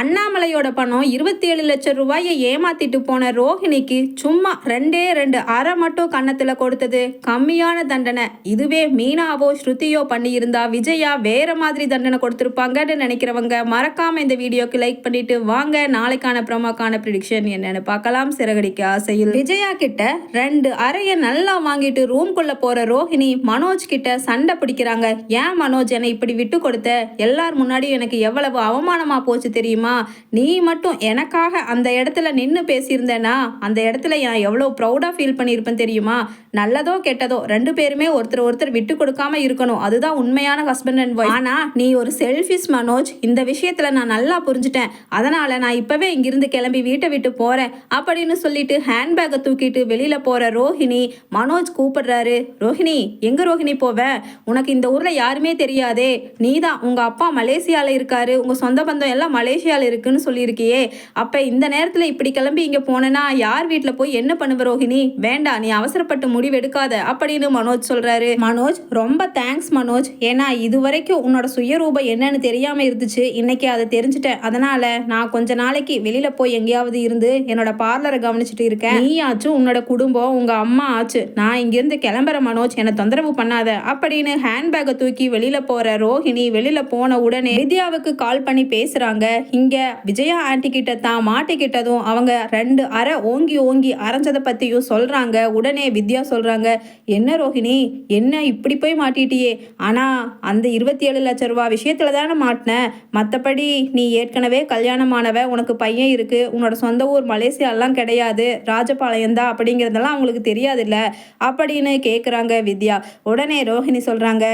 அண்ணாமலையோட பணம் இருபத்தி ஏழு லட்சம் ரூபாயை ஏமாத்திட்டு போன ரோஹிணிக்கு சும்மா ரெண்டே ரெண்டு அரை மட்டும் கன்னத்தில் கொடுத்தது. கம்மியான தண்டனை. இதுவே மீனாவோ ஸ்ருதியோ பண்ணியிருந்தா விஜயா வேற மாதிரி தண்டனை கொடுத்துருப்பாங்கன்னு நினைக்கிறவங்க மறக்காம இந்த வீடியோக்கு லைக் பண்ணிட்டு வாங்க. நாளைக்கான ப்ரோமோக்கான ப்ரிடிக்ஷன் என்னன்னு பார்க்கலாம். சிறகடிக்க ஆசையில் விஜயா கிட்ட ரெண்டு அறையை நல்லா வாங்கிட்டு ரூம்குள்ள போற ரோஹிணி மனோஜ் கிட்ட சண்டை பிடிக்கிறாங்க. ஏன் மனோஜ் என்னை இப்படி விட்டு கொடுத்த? எல்லார் முன்னாடி எனக்கு எவ்வளவு அவமானமா போச்சு தெரியுமா? நீ மட்டும் எனக்காக அந்த இடத்துல நின்று பேசியிருந்தேனா அந்த இடத்துல நான் எவ்வளோ ப்ரௌடாக ஃபீல் பண்ணியிருப்பேன் தெரியுமா? நல்லதோ கெட்டதோ ரெண்டு பேருமே ஒருத்தர் ஒருத்தர் விட்டு கொடுக்காம இருக்கணும். அதுதான் உண்மையான ஹஸ்பண்ட் அண்ட் ஒய்ஃப் ஆனா நீ ஒரு செல்ஃபிஷ் மனோஜ். இந்த விஷயத்துல நான் நல்லா புரிஞ்சுட்டேன். அதனால நான் இப்பவே இங்கிருந்து கிளம்பி வீட்டை விட்டு போறேன் அப்படின்னு சொல்லிட்டு ஹேண்ட்பேக்கை தூக்கிட்டு வெளியில போற ரோஹிணி மனோஜ் கூப்பிடுறாரு. ரோஹிணி எங்க ரோஹிணி போவ? உனக்கு இந்த ஊர்ல யாருமே தெரியாதே. நீ தான் உங்க அப்பா மலேசியால இருக்காரு. உங்க சொந்த பந்தம் எல்லாம் மலேசியால இருக்குன்னு சொல்லியிருக்கியே. அப்போ இந்த நேரத்தில் இப்படி கிளம்பி இங்கே போனேன்னா யார் வீட்டில் போய் என்ன பண்ணுவ ரோஹிணி? வேண்டாம் நீ அவசரப்பட்டு முடிவு எடுக்காத அப்படின்னு மனோஜ் சொல்கிறாரு மனோஜ் ரொம்ப தேங்க்ஸ் மனோஜ். ஏன்னா இது வரைக்கும் உன்னோட சுயரூபம் என்னன்னு தெரியாமல் இருந்துச்சு. இன்னைக்கு அதை தெரிஞ்சுட்டேன் அதனால் நான் கொஞ்ச நாளைக்கு வெளியில் போய் எங்கேயாவது இருந்து என்னோட பார்லரை கவனிச்சுட்டு இருக்கேன். நீ ஆச்சும் உன்னோட குடும்பம் உங்கள் அம்மா ஆச்சு. நான் இங்கேருந்து கிளம்புற மனோஜ் என்னை தொந்தரவு பண்ணாத அப்படின்னு ஹேண்ட்பேக்கை தூக்கி வெளியில் போகிற ரோஹிணி வெளியில் போன உடனே வித்யாவுக்கு கால் பண்ணி பேசுகிறாங்க இங்கே விஜயா ஆண்டி கிட்ட தான் மாட்டிக்கிட்டதும் அவங்க ரெண்டு அரை ஓங்கி ஓங்கி அரைஞ்சதை பற்றியும் சொல்கிறாங்க உடனே வித்யா சொல்கிறாங்க என்ன ரோஹிணி என்ன இப்படி போய் மாட்டிட்டியே? ஆனால் அந்த இருபத்தி ஏழு லட்ச ரூபா விஷயத்தில் தானே மாட்டினேன் மற்றபடி நீ ஏற்கனவே கல்யாணமானவ உனக்கு பையன் இருக்குது உன்னோட சொந்த ஊர் மலேசியாலாம் கிடையாது. ராஜபாளையம் தான் அப்படிங்கிறதெல்லாம் அவங்களுக்கு தெரியாதுல்ல? அப்படின்னு கேட்குறாங்க வித்யா. உடனே ரோஹிணி சொல்கிறாங்க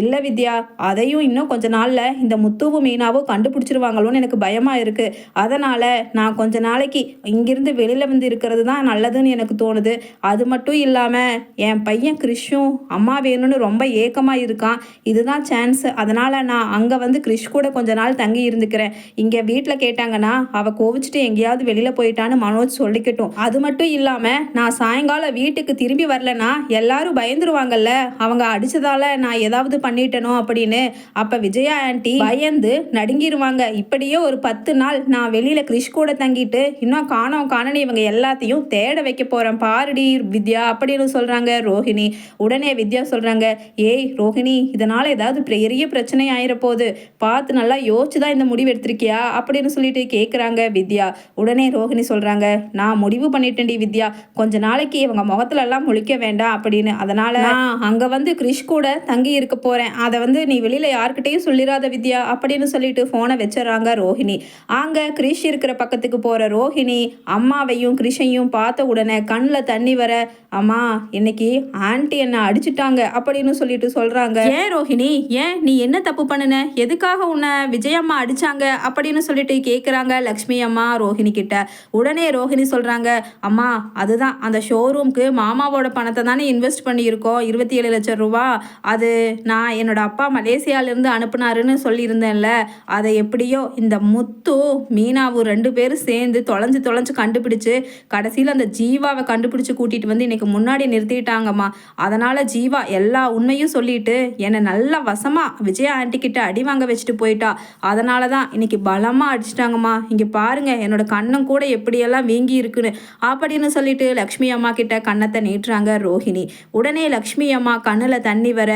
இல்லை வித்யா அதையும் இன்னும் கொஞ்ச நாளில் இந்த முத்துவும் மீனாவும் கண்டுபிடிச்சிருவாங்களோன்னு எனக்கு பயமாக இருக்குது அதனால் நான் கொஞ்ச நாளைக்கு இங்கேருந்து வெளியில் வந்து இருக்கிறது தான் நல்லதுன்னு எனக்கு தோணுது. அது மட்டும் இல்லாமல் என் பையன் கிறிஷும் அம்மா வேணும்னு ரொம்ப ஏக்கமாக இருக்கான். இதுதான் சான்ஸ் அதனால் நான் அங்கே வந்து கிறிஷ் கூட கொஞ்ச நாள் தங்கி இருந்துக்கிறேன். இங்கே வீட்டில் கேட்டாங்கன்னா அவள் கோவிச்சுட்டு எங்கேயாவது வெளியில் போயிட்டான்னு மனோஜ் சொல்லிக்கட்டும். அது மட்டும் இல்லாமல் நான் சாயங்காலம் வீட்டுக்கு திரும்பி வரலன்னா எல்லாரும் பயந்துருவாங்கல்ல. அவங்க அடிச்சதால நான் ஏதாவது பண்ணிட்டனோ அப்படின்னு. அப்போ விஜயா ஆண்டி பயந்து நடுங்கிருவாங்க. இப்படியே ஒரு பத்து நாள் நான் வெளியில் கிறிஷ் கூட தங்கிட்டு இன்னும் காணோம் காணனு இவங்க எல்லாத்தையும் தேட வைக்க போகிறேன் பாருடி வித்யா அப்படின்னு சொல்கிறாங்க ரோஹிணி. உடனே வித்யா சொல்கிறாங்க ஏய் ரோஹிணி இதனால் ஏதாவது பெரிய பிரச்சனை ஆயிரப்போகுது பார்த்து நல்லா யோசிச்சு தான் இந்த முடிவு எடுத்திருக்கியா? அப்படின்னு சொல்லிட்டு கேட்குறாங்க வித்யா. உடனே ரோஹிணி சொல்கிறாங்க நான் முடிவு பண்ணிட்டேன்டி வித்யா. கொஞ்ச நாளைக்கு இவங்க முகத்துலலாம் முழிக்க வேண்டாம் அப்படின்னு. அதனால் நான் அங்கே வந்து கிறிஷ் கூட தங்கி இருக்க போகிறேன் அதை வந்து நீ வெளியில் யார்கிட்டையும் சொல்லிடாத வித்யா அப்படின்னு சொல்லிட்டு ஃபோனை வச்சிடறாங்க ரோஹிணி. ஆங்க கிரிஷ் இருக்கிற பக்கத்துக்கு போகிற ரோஹிணி அம்மாவையும் கிரிஷையும் பார்த்த உடனே கண்ணில் தண்ணி வர அம்மா இன்னைக்கு ஆன்ட்டி என்னை அடிச்சிட்டாங்க? அப்படின்னு சொல்லிட்டு சொல்கிறாங்க ஏன் ரோஹிணி? ஏன்? நீ என்ன தப்பு பண்ணுன? எதுக்காக உன்னை விஜயம்மா அடிச்சாங்க? அப்படின்னு சொல்லிட்டு கேட்குறாங்க லக்ஷ்மி அம்மா ரோஹிணி கிட்ட. உடனே ரோஹிணி சொல்கிறாங்க அம்மா அதுதான். அந்த ஷோரூம்க்கு மாமாவோட பணத்தை தானே இன்வெஸ்ட் பண்ணியிருக்கோம். இருபத்தி ஏழு லட்சம் ரூபா. அது நான் என்னோட அப்பா மலேசியாவிலேருந்து அனுப்புனாருன்னு சொல்லியிருந்தேன்ல. அதை எப்படியோ இந்த முத்து மீனாவும் ரெண்டு பேரும் சேர்ந்து தொலைஞ்சு தொலைஞ்சு கண்டுபிடிச்சு கடைசியில் அந்த ஜீவாவை கண்டுபிடிச்சு கூட்டிட்டு வந்து இன்றைக்கி முன்னாடி நிறுத்திட்டாங்கம்மா. அதனால் ஜீவா எல்லா உண்மையும் சொல்லிட்டு என்னை நல்லா வசமாக விஜய் ஆண்டி கிட்ட அடி வாங்க வச்சுட்டு போயிட்டா. அதனால தான் இன்னைக்கு பலமாக அடிச்சிட்டாங்கம்மா. இங்கே பாருங்க என்னோட கண்ணம் கூட எப்படியெல்லாம் வீங்கி இருக்குன்னு. அப்படின்னு சொல்லிட்டு லக்ஷ்மி அம்மா கிட்ட கன்னத்தை நீட்டுறாங்க ரோஹிணி. உடனே லக்ஷ்மி அம்மா கண்ணில் தண்ணி வர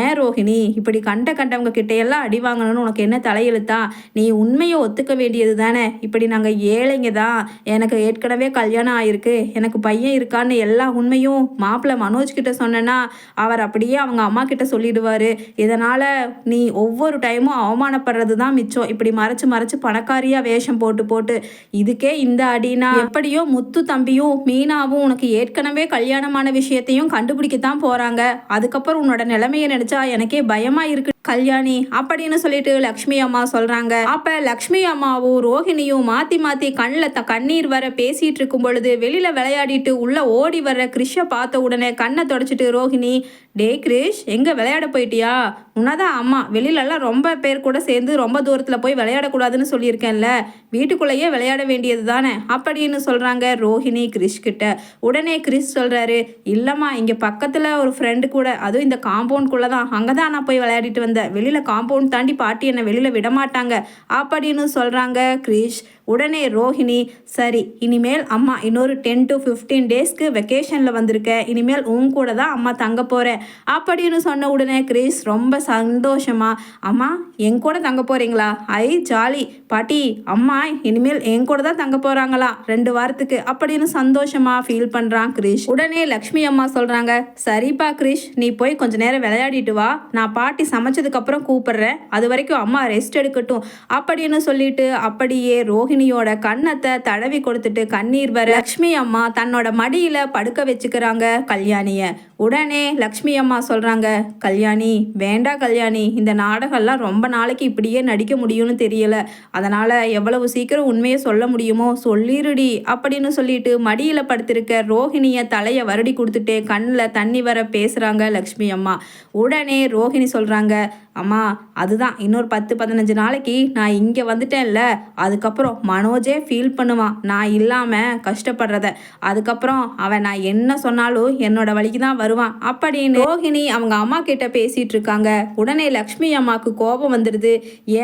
ஏன் ரோஹிணி இப்படி கண்ட கண்டவங்க கிட்ட எல்லாம் அடி வாங்கணும்னு உனக்கு என்ன தலையெழுத்தா? நீ உண்மையை ஒத்துக்க வேண்டியது தானே? இப்படி நாங்கள் ஏழைங்க தான். எனக்கு ஏற்கனவே கல்யாணம் ஆயிருக்கு. எனக்கு பையன் இருக்கான்னு எல்லா உண்மையும் மாப்பிள்ளை மனோஜ் கிட்ட சொன்னேன்னா அவர் அப்படியே அவங்க அம்மா கிட்ட சொல்லிடுவாரு. இதனால நீ ஒவ்வொரு டைமும் அவமானப்படுறது தான் மிச்சம். இப்படி மறைச்சு மறைச்சு பணக்காரியா வேஷம் போட்டு போட்டு இதுக்கே இந்த அடினா எப்படியோ முத்து தம்பியும் மீனாவும் உனக்கு ஏற்கனவே கல்யாணமான விஷயத்தையும் கண்டுபிடிக்கத்தான் போறாங்க. அதுக்கப்புறம் உன்னோட நிலைமையை நினைச்சா எனக்கே பயமா இருக்கு. கல்யாணி அப்படின்னு சொல்லிட்டு லக்ஷ்மி அம்மா சொல்றாங்க. அப்போ லக்ஷ்மி அம்மாவும் ரோஹிணியும் மாத்தி மாத்தி கண்ணில் த கண்ணீர் வர பேசிட்டு இருக்கும் பொழுது வெளியில விளையாடிட்டு உள்ள ஓடி வர்ற கிறிஷை பார்த்த உடனே கண்ணை தொடச்சிட்டு ரோஹிணி டே கிரிஷ் எங்க விளையாட போயிட்டியா? உன்னதான் அம்மா. வெளியிலலாம் ரொம்ப பேர் கூட சேர்ந்து ரொம்ப தூரத்தில் போய் விளையாடக்கூடாதுன்னு சொல்லியிருக்கேன்ல. வீட்டுக்குள்ளேயே விளையாட வேண்டியது தானே? அப்படின்னு சொல்கிறாங்க ரோஹிணி கிரிஷ் கிட்ட. உடனே கிரிஷ் சொல்கிறாரு இல்லைம்மா இங்கே பக்கத்தில் ஒரு ஃப்ரெண்டு கூட அதுவும் இந்த காம்பவுண்ட்குள்ளே தான் அங்கே தான் நான் போய் விளையாடிட்டு வந்தேன். வெளியில் காம்பவுண்ட் தாண்டி பாட்டி என்னை வெளியில் விட மாட்டாங்க அப்படின்னு அப்படின்னு சொல்கிறாங்க கிரீஷ். உடனே ரோஹிணி சரி இனிமேல் அம்மா இன்னொரு டென் டு ஃபிஃப்டீன் டேஸ்க்கு வெக்கேஷனில் வந்திருக்கேன் இனிமேல் உன் கூட தான் அம்மா தங்க போகிறேன் அப்படின்னு சொன்ன உடனே கிரீஸ் ரொம்ப சந்தோஷமா அம்மா என் கூட தங்க போகிறீங்களா ஐ ஜாலி. பாட்டி அம்மா இனிமேல் என் கூட தான் தங்க போகிறாங்களா ரெண்டு வாரத்துக்கு. அப்படின்னு சந்தோஷமா ஃபீல் பண்ணுறான் கிரீஷ் உடனே லக்ஷ்மி அம்மா சொல்கிறாங்க சரிப்பா கிரீஷ் நீ போய் கொஞ்ச நேரம் விளையாடிட்டு வா. நான் பாட்டி சமைச்சதுக்கப்புறம் கூப்பிடுறேன். அது வரைக்கும் அம்மா ரெஸ்ட் எடுக்கட்டும். அப்படின்னு சொல்லிட்டு அப்படியே ரோஹிணியோட கன்னத்தை தடவி கொடுத்துட்டு கண்ணீர் வர லக்ஷ்மி அம்மா தன்னோட மடியில படுக்க வச்சுக்கிறாங்க கல்யாணிய. உடனே லக்ஷ்மி அம்மா சொல்கிறாங்க கல்யாணி வேண்டாம் கல்யாணி இந்த நாடகம்லாம் ரொம்ப நாளைக்கு இப்படியே நடிக்க முடியும்னு தெரியல. அதனால் எவ்வளவு சீக்கிரம் உண்மையை சொல்ல முடியுமோ சொல்லிருடி அப்படின்னு சொல்லிட்டு மடியில் படுத்திருக்க ரோஹிணியை தலையை வருடி கொடுத்துட்டு கண்ணில் தண்ணி வர பேசுகிறாங்க லக்ஷ்மி அம்மா. உடனே ரோஹிணி சொல்கிறாங்க அம்மா அதுதான் இன்னொரு பத்து பதினஞ்சு நாளைக்கு நான் இங்கே வந்துட்டேன்ல. அதுக்கப்புறம் மனோஜே ஃபீல் பண்ணுவான். நான் இல்லாமல் கஷ்டப்படுறத. அதுக்கப்புறம் அவன் நான் என்ன சொன்னாலும் என்னோட வழிக்கு தான் வருவான். அப்படின்னு ரோஹிணி அவங்க அம்மா கிட்ட பேசிட்டு இருக்காங்க. உடனே லக்ஷ்மி அம்மாவுக்கு கோபம் வந்துடுது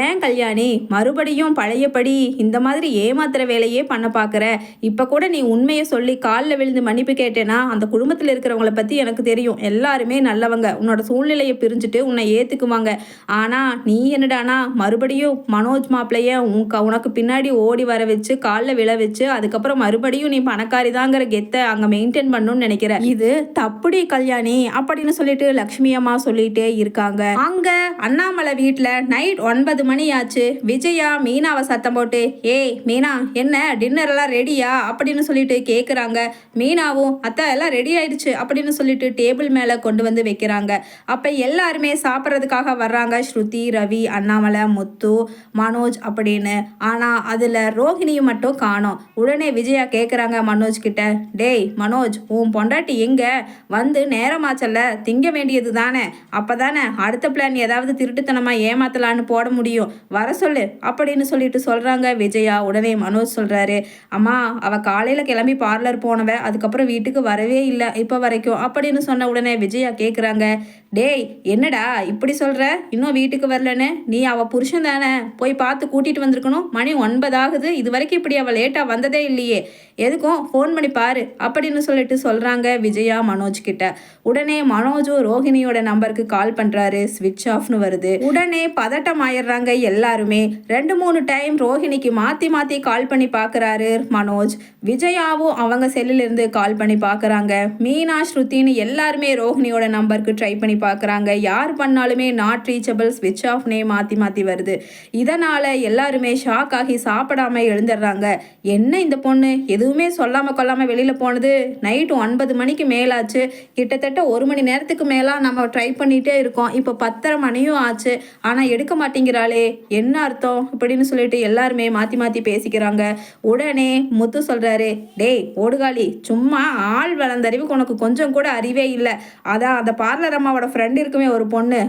ஏன் கல்யாணி? மறுபடியும் பழையபடி இந்த மாதிரி ஏமாத்துற வேலையே பண்ண பார்க்குற இப்போ கூட நீ உண்மையை சொல்லி காலில் விழுந்து மன்னிப்பு கேட்டேன்னா அந்த குடும்பத்தில் இருக்கிறவங்கள பற்றி எனக்கு தெரியும். எல்லாருமே நல்லவங்க. உன்னோட சூழ்நிலையை பிரிஞ்சுட்டு உன்னை ஏற்றுக்குவாங்க ஆனால் நீ என்னடானா? மறுபடியும் மனோஜ் மாப்பிளைய உன் உனக்கு பின்னாடி ஓடி வர வச்சு காலில் விழ வச்சு அதுக்கப்புறம் மறுபடியும் நீ பணக்காரிதாங்கிற கெத்தை அங்கே மெயின்டைன் பண்ணணும்னு நினைக்கிற. இது தப்புடி கல்யாணி அப்படின்னு சொல்லிட்டு லக்ஷ்மி அம்மா சொல்லிட்டே இருக்காங்க. அங்க அண்ணாமலை வீட்டில் நைட் ஒன்பது மணி ஆச்சு விஜயா மீனாவை சத்தம் போட்டு ஏய் மீனா என்ன டின்னர் எல்லாம் ரெடியா அப்படின்னு சொல்லிட்டு கேட்குறாங்க மீனாவும் அத்தை எல்லாம் ரெடி ஆயிடுச்சு அப்படின்னு சொல்லிட்டு டேபிள் மேலே கொண்டு வந்து வைக்கிறாங்க. அப்போ எல்லாருமே சாப்பிட்றதுக்காக வர்றாங்க. ஸ்ருதி ரவி அண்ணாமலை முத்து மனோஜ் அப்படின்னு. ஆனால் அதில் ரோஹிணியும் மட்டும் காணோம். உடனே விஜயா கேட்குறாங்க மனோஜ் கிட்ட டேய் மனோஜ் உன் பொண்டாட்டி எங்க? வந்து நேரமாச்சல்ல. திங்க வேண்டியது தானே. அப்போ தானே அடுத்த பிளான் ஏதாவது திருட்டுத்தனமாக ஏமாத்தலான்னு போட முடியும். வர சொல்லு. அப்படின்னு சொல்லிட்டு சொல்கிறாங்க விஜயா. உடனே மனோஜ் சொல்கிறாரு அம்மா அவள் காலையில் கிளம்பி பார்லர் போனவ அதுக்கப்புறம் வீட்டுக்கு வரவே இல்லை இப்போ வரைக்கும். அப்படின்னு சொன்ன உடனே விஜயா கேட்குறாங்க டேய் என்னடா இப்படி சொல்கிற இன்னும் வீட்டுக்கு வரலன்னு? நீ அவள் புருஷன் தானே. போய் பார்த்து கூட்டிகிட்டு வந்திருக்கணும். மணி ஒன்பது ஆகுது. இது வரைக்கும் இப்படி அவள் லேட்டாக வந்ததே இல்லையே. எதுக்கும் ஃபோன் பண்ணி பாரு அப்படின்னு சொல்லிட்டு சொல்கிறாங்க விஜயா மனோஜ் கிட்ட. உடனே மனோஜும் ரோஹிணியோட நம்பருக்கு கால் பண்ணுறாரு ஸ்விட்ச் ஆஃப்னு வருது. உடனே பதட்டம் ஆயிடுறாங்க எல்லாருமே. ரெண்டு மூணு டைம் ரோஹிணிக்கு மாற்றி மாற்றி கால் பண்ணி பார்க்குறாரு மனோஜ். விஜயாவும் அவங்க செல்லிலிருந்து கால் பண்ணி பார்க்குறாங்க மீனா ஸ்ருதின்னு எல்லாருமே ரோஹிணியோட நம்பருக்கு ட்ரை பண்ணி பார்க்குறாங்க யார் பண்ணாலுமே நாட் ரீச்சபிள் ஸ்விட்ச் ஆஃப்னே மாற்றி மாற்றி வருது. இதனால் எல்லாருமே ஷாக் ஆகி சாப்பிடாம எழுந்துடுறாங்க. என்ன இந்த பொண்ணு? எதுவுமே சொல்லாமல் கொள்ளாமல் வெளியில் போனது நைட்டு ஒன்பது மணிக்கு மேலாச்சு. கிட்டத்தட்ட ஒரு மணி நேரத்துக்கு மேலே நம்ம ட்ரை பண்ணிகிட்டே இருக்கோம். இப்போ பத்தரை மணியும் ஆச்சு. ஆனால் எடுக்க மாட்டேங்கிறாளே. என்ன அர்த்தம்? இப்படின்னு சொல்லிட்டு எல்லாருமே மாற்றி மாற்றி பேசிக்கிறாங்க. உடனே முத்து சொல்கிறாரு டேய் ஓடுகாலி சும்மா ஆள் வளர்ந்தறிவுக்கு உனக்கு கொஞ்சம் கூட அறிவே இல்லை. அதான் அந்த பார்லர் அம்மாவோட ஃப்ரெண்ட் இருக்குமே ஒரு பொண்ணு.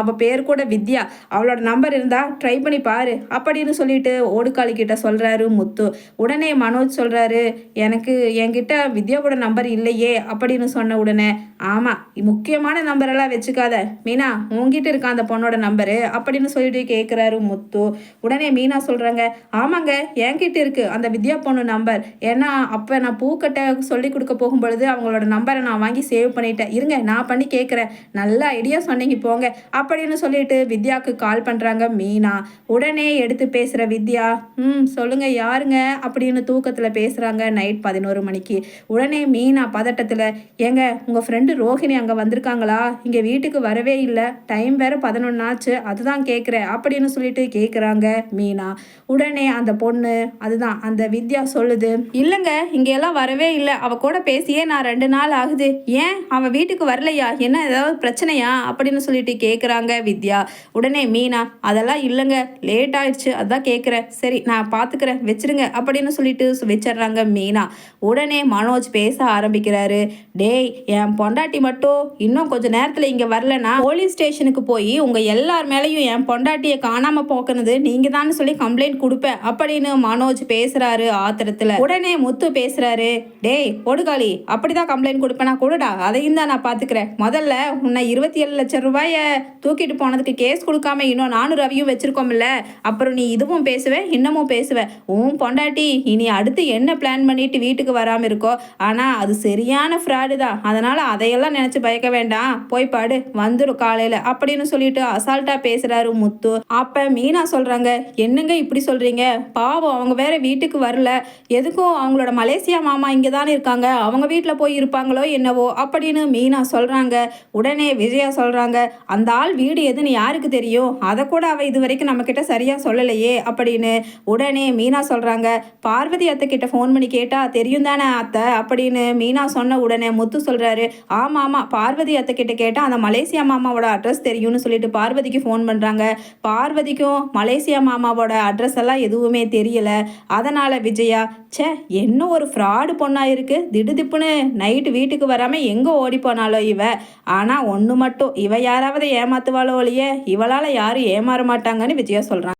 அவள் பேர் கூட வித்யா. அவளோட நம்பர் இருந்தால் ட்ரை பண்ணி பாரு. அப்படின்னு சொல்லிட்டு ஓடுகாலி கிட்ட சொல்கிறாரு முத்து. உடனே மனோஜ் சொல்றாரு. எனக்கு என்கிட்ட வித்யாவோட நம்பர் இல்லையே அப்படின்னு சொன்ன உடனே ஆமா முக்கியமான நம்பரெல்லாம் வச்சுக்காத. மீனா உங்ககிட்ட இருக்க அந்த பொண்ணோட நம்பரு அப்படின்னு சொல்லிட்டு கேட்குறாரு முத்து. உடனே மீனா சொல்கிறாங்க ஆமாங்க என்கிட்ட இருக்கு அந்த வித்யா பொண்ணு நம்பர் ஏன்னா அப்போ நான் பூக்கட்டை சொல்லி கொடுக்க போகும் பொழுது அவங்களோட நம்பரை நான் வாங்கி சேவ் பண்ணிட்டேன். இருங்க நான் பண்ணி கேட்குறேன் நல்ல ஐடியா சொன்னீங்க போங்க அப்படின்னு சொல்லிட்டு வித்யாவுக்கு கால் பண்ணுறாங்க மீனா. உடனே எடுத்து பேசுகிற வித்யா ம் சொல்லுங்க யாருங்க? அப்படின்னு தூக்கத்தில் பேசுகிறாங்க நைட் பதினோரு மணிக்கு. உடனே மீனா பதட்டத்தில் ஏங்க உங்கள் ஃப்ரெண்டு ரோஹிணி அங்கே வந்திருக்காங்களா? இங்கே வீட்டுக்கு வரவே இல்லை. டைம் வேற பதினொன்று ஆச்சு. அதுதான் கேட்குறேன் அப்படின்னு சொல்லிட்டு கேட்குறாங்க மீனா. உடனே அந்த பொண்ணு அதுதான் அந்த வித்யா சொல்லுது. இல்லைங்க இங்கே எல்லாம் வரவே இல்லை. அவ கூட பேசியே நான் ரெண்டு நாள் ஆகுது. ஏன்? அவன் வீட்டுக்கு வரலையா? என்ன ஏதாவது பிரச்சனையா? அப்படின்னு சொல்லிட்டு கேட்குறாங்க வித்யா. உடனே மீனா அதெல்லாம் இல்லைங்க. லேட் ஆயிடுச்சு. அதான் கேட்குறேன் சரி நான் பார்த்துக்கிறேன் வச்சிருங்க. அப்படின்னு சொல்லிட்டு சொ- சொல்கிறாங்க மீனா. உடனே மனோஜ் பேச ஆரம்பிக்கிறாரு. டேய் என் பொண்டாட்டி மட்டும் இன்னும் கொஞ்சம் நேரத்தில் இங்கே வரலனா போலீஸ் ஸ்டேஷனுக்கு போய் உங்கள் எல்லார் மேலேயும் என் பொண்டாட்டியை காணாமல் போக்குனது நீங்கள் தான் சொல்லி கம்ப்ளைண்ட் கொடுப்பேன் அப்படின்னு மனோஜ் பேசுகிறாரு ஆத்திரத்தில். உடனே முத்து பேசுகிறாரு டேய் ஒடுகாளி அப்படிதான் கம்ப்ளைண்ட் கொடுப்பேனா கொடுடா அதையும் தான் நான் பார்த்துக்கிறேன் முதல்ல உன்னை இருபத்தி ஏழு லட்சம் ரூபாயை தூக்கிட்டு போனதுக்கு கேஸ் கொடுக்காம இன்னும் நானும் ரவியும் வச்சுருக்கோம்ல அப்புறம் நீ இதுவும் பேசுவேன் இன்னமும் பேசுவேன் உன் பொண்டாட்டி இனி அடுத்து என்ன பிளான் பண்ணிட்டு வீட்டுக்கு வராமல் இருக்கோ? ஆனால் அது சரியான ஃப்ராடு தான். அதனால் அதையெல்லாம் நினச்சி பயக்க வேண்டாம். போய் பாடு வந்துடும் காலையில். அப்படின்னு சொல்லிட்டு அசால்ட்டாக பேசுகிறாரு முத்து. அப்போ மீனா சொல்கிறாங்க என்னங்க இப்படி சொல்கிறீங்க பாவம் அவங்க வேற வீட்டுக்கு வரல. எதுக்கும் அவங்களோட மலேசியா மாமா இங்கே தானே இருக்காங்க. அவங்க வீட்டில் போய் இருப்பாங்களோ என்னவோ? அப்படின்னு மீனா சொல்கிறாங்க உடனே விஜயா சொல்கிறாங்க அந்த ஆள் வீடு எதுன்னு யாருக்கு தெரியும்? அதை கூட அவள் இது வரைக்கும் நம்மக்கிட்ட சரியாக சொல்லலையே. அப்படின்னு உடனே மீனா சொல்கிறாங்க பார்வதி அத்தை கிட்ட ஃபோன் பண்ணி கேட்டா தெரியும் தானே அத்தை? அப்படின்னு மீனா சொன்ன உடனே முத்து சொல்றாரு ஆமா ஆமா பார்வதி அத்தை கிட்ட கேட்டா அந்த மலேசியா மாமாவோட அட்ரஸ் தெரியும்னு சொல்லிட்டு பார்வதிக்கு ஃபோன் பண்றாங்க. பார்வதிக்கும் மலேசியா மாமாவோட அட்ரஸ் எல்லாம் எதுவுமே தெரியல. அதனால விஜயா ச்சே என்ன ஒரு ஃப்ராடு பொண்ணா இருக்கு? திடுதிப்புன்னு நைட்டு வீட்டுக்கு வராம எங்க ஓடி போனாலோ இவ? ஆனா ஒன்று மட்டும் இவ யாராவது ஏமாத்துவாளோ ஒழிய இவளால யாரும் ஏமாற மாட்டாங்கன்னு விஜயா சொல்றாங்க.